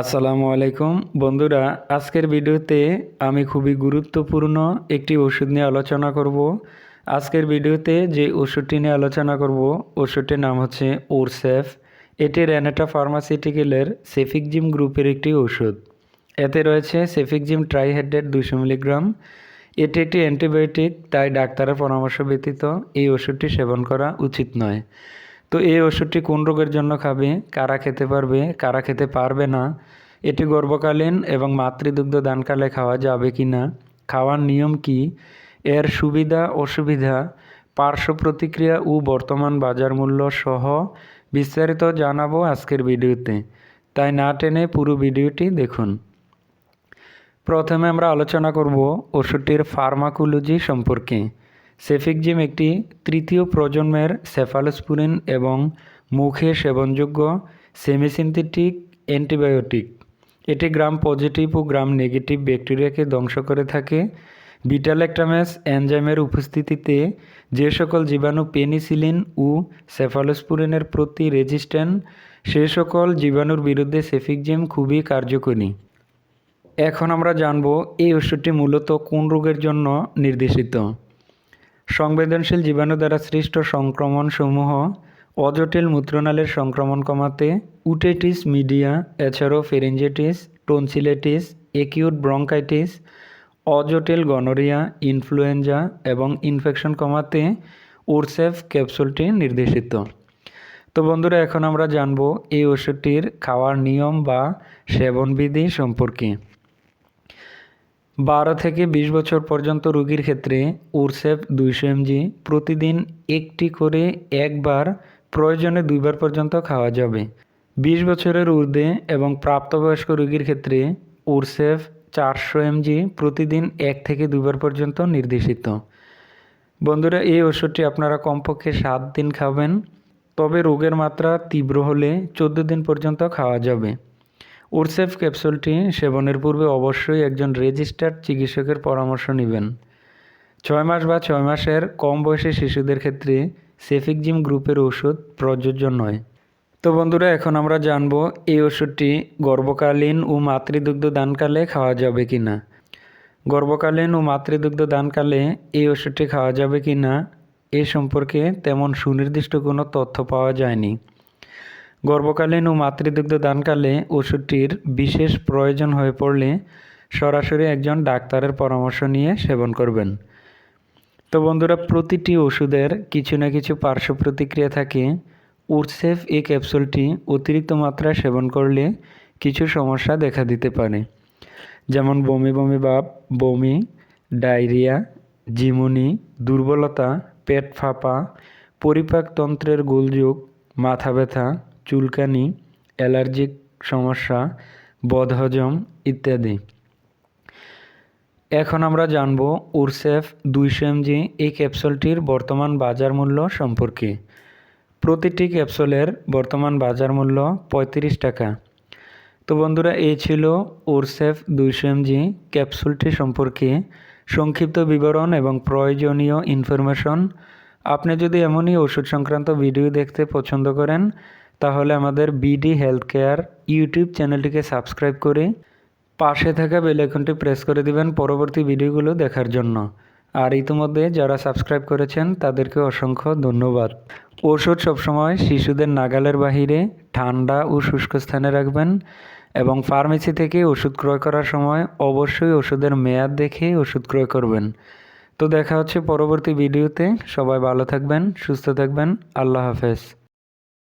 আসসালামু আলাইকুম। বন্ধুরা, আজকের ভিডিওতে আমি খুবই গুরুত্বপূর্ণ একটি ওষুধ নিয়ে আলোচনা করব। আজকের ভিডিওতে যে ওষুধটি নিয়ে আলোচনা করব, ওষুধটির নাম হচ্ছে ওরসেফ। এটি রেনেটা ফার্মাসিউটিক্যালের সেফিকজিম গ্রুপের একটি ওষুধ। এতে রয়েছে সেফিকজিম ট্রাইহেড্রেট দুশো মিলিগ্রাম। এটি একটি অ্যান্টিবায়োটিক, তাই ডাক্তারের পরামর্শ ব্যতীত এই ওষুধটি সেবন করা উচিত নয়। তো এই ওষুধটি কোন রোগের জন্য খাবে? কারা খেতে পারবে? কারা খেতে পারবে না? এটি গর্ভকালীন এবং মাতৃদুগ্ধ দানকালে খাওয়া যাবে কি না? খাওয়ার নিয়ম কি? এর সুবিধা, অসুবিধা? পার্শ্ব প্রতিক্রিয়া ও বর্তমান বাজার মূল্য সহ বিস্তারিত জানাব আজকের ভিডিওতে। তাই না টেনে পুরো ভিডিওটি দেখুন। প্রথমে আমরা আলোচনা করব ওষুধটির ফার্মাকোলজি সম্পর্কে। সেফিকজিম একটি তৃতীয় প্রজন্মের সেফালোস্পুরিন এবং মুখে সেবনযোগ্য সেমিসিনথেটিক অ্যান্টিবায়োটিক। এটি গ্রাম পজিটিভ ও গ্রাম নেগেটিভ ব্যাকটেরিয়াকে ধ্বংস করে থাকে। বিটালেক্টামেস এনজাইমের উপস্থিতিতে যে সকল জীবাণু পেনিসিলিন ও সেফালোস্পুরিনের প্রতি রেজিস্ট্যান্ট, সে সকল জীবাণুর বিরুদ্ধে সেফিকজিম খুবই কার্যকরী। এখন আমরা জানব এই ওষুধটি মূলত কোন রোগের জন্য নির্দেশিত। সংবেদনশীল জীবাণু দ্বারা সৃষ্ট সংক্রমণসমূহ অজটিল মূত্রনালীর সংক্রমণ কমাতে, উটেটিস মিডিয়া এছাড়াও ফেরেঞ্জেটিস টনসিলেটিস, একিউট ব্রঙ্কাইটিস, অজটিল গনোরিয়া, ইনফ্লুয়েঞ্জা এবং ইনফেকশন কমাতে ওরসেফ ক্যাপসুলটি নির্দেশিত। তো বন্ধুরা, এখন আমরা জানব এই ওষুধটির খাওয়ার নিয়ম বা সেবনবিধি সম্পর্কে। বারো থেকে বিশ বছর পর্যন্ত রোগীর ক্ষেত্রে উরসেফ দুইশো এমজি প্রতিদিন একটি করে একবার, প্রয়োজনে দুইবার পর্যন্ত খাওয়া যাবে। বিশ বছরের ঊর্ধ্বে এবং প্রাপ্তবয়স্ক রোগীর ক্ষেত্রে উরসেফ চারশো এমজি প্রতিদিন এক থেকে দুইবার পর্যন্ত নির্দেশিত। বন্ধুরা, এই ওষুধটি আপনারা কমপক্ষে সাত দিন খাবেন, তবে রোগের মাত্রা তীব্র হলে চোদ্দ দিন পর্যন্ত খাওয়া যাবে। উরসেফ ক্যাপসুলটি সেবনের পূর্বে অবশ্যই একজন রেজিস্টার্ড চিকিৎসকের পরামর্শ নেবেন। ছয় মাস বা ছয় মাসের কম বয়সী শিশুদের ক্ষেত্রে সেফিকজিম গ্রুপের ওষুধ প্রযোজ্য নয়। তো বন্ধুরা, এখন আমরা জানব এই ওষুধটি গর্ভকালীন ও মাতৃদুগ্ধ দানকালে খাওয়া যাবে কি না গর্ভকালীন ও মাতৃদুগ্ধ দানকালে এই ওষুধটি খাওয়া যাবে কি না এ সম্পর্কে তেমন সুনির্দিষ্ট কোনো তথ্য পাওয়া যায়নি। গর্ভকালীন ও মাতৃদুগ্ধ দানকালে ওষুধটির বিশেষ প্রয়োজন হয়ে পড়লে সরাসরি একজন ডাক্তারের পরামর্শ নিয়ে সেবন করবেন। তো বন্ধুরা, প্রতিটি ওষুধের কিছু না কিছু পার্শ্ব প্রতিক্রিয়া থাকে। উরসেফ এই ক্যাপসুলটি অতিরিক্ত মাত্রায় সেবন করলে কিছু সমস্যা দেখা দিতে পারে। যেমন বমি বমি ভাব, বমি, ডায়রিয়া, জিমুনি, দুর্বলতা, পেট ফাঁপা পরিপাকতন্ত্রের গোলযোগ, মাথা ব্যথা চুলকানি, অ্যালার্জিক সমস্যা, বদহজম ইত্যাদি। এখন আমরা জানব উরসেফ দুইশো এমজি এই ক্যাপসুলটির বর্তমান বাজার মূল্য সম্পর্কে। প্রতিটি ক্যাপসুলের বর্তমান বাজার মূল্য পঁয়ত্রিশ টাকা। তো বন্ধুরা, এই ছিল ওরসেফ দুইশো এমজি ক্যাপসুলটি সম্পর্কে সংক্ষিপ্ত বিবরণ এবং প্রয়োজনীয় ইনফরমেশন। আপনি যদি এমনই ওষুধ সংক্রান্ত ভিডিও দেখতে পছন্দ করেন তাহলে আমাদের বিডি হেলথ কেয়ার ইউটিউব চ্যানেলটিকে সাবস্ক্রাইব করে পাশে থাকা বেল আইকনটি প্রেস করে দিবেন পরবর্তী ভিডিওগুলো দেখার জন্য। আর ইতিমধ্যে যারা সাবস্ক্রাইব করেছেন, তাদেরকে অসংখ্য ধন্যবাদ। ওষুধ সবসময় শিশুদের নাগালের বাহিরে ঠান্ডা ও শুষ্ক স্থানে রাখবেন এবং ফার্মেসি থেকে ওষুধ ক্রয় করার সময় অবশ্যই ওষুধের মেয়াদ দেখে ওষুধ ক্রয় করবেন। তো দেখা হচ্ছে পরবর্তী ভিডিওতে সবাই ভালো থাকবেন, সুস্থ থাকবেন। আল্লাহ হাফেজ।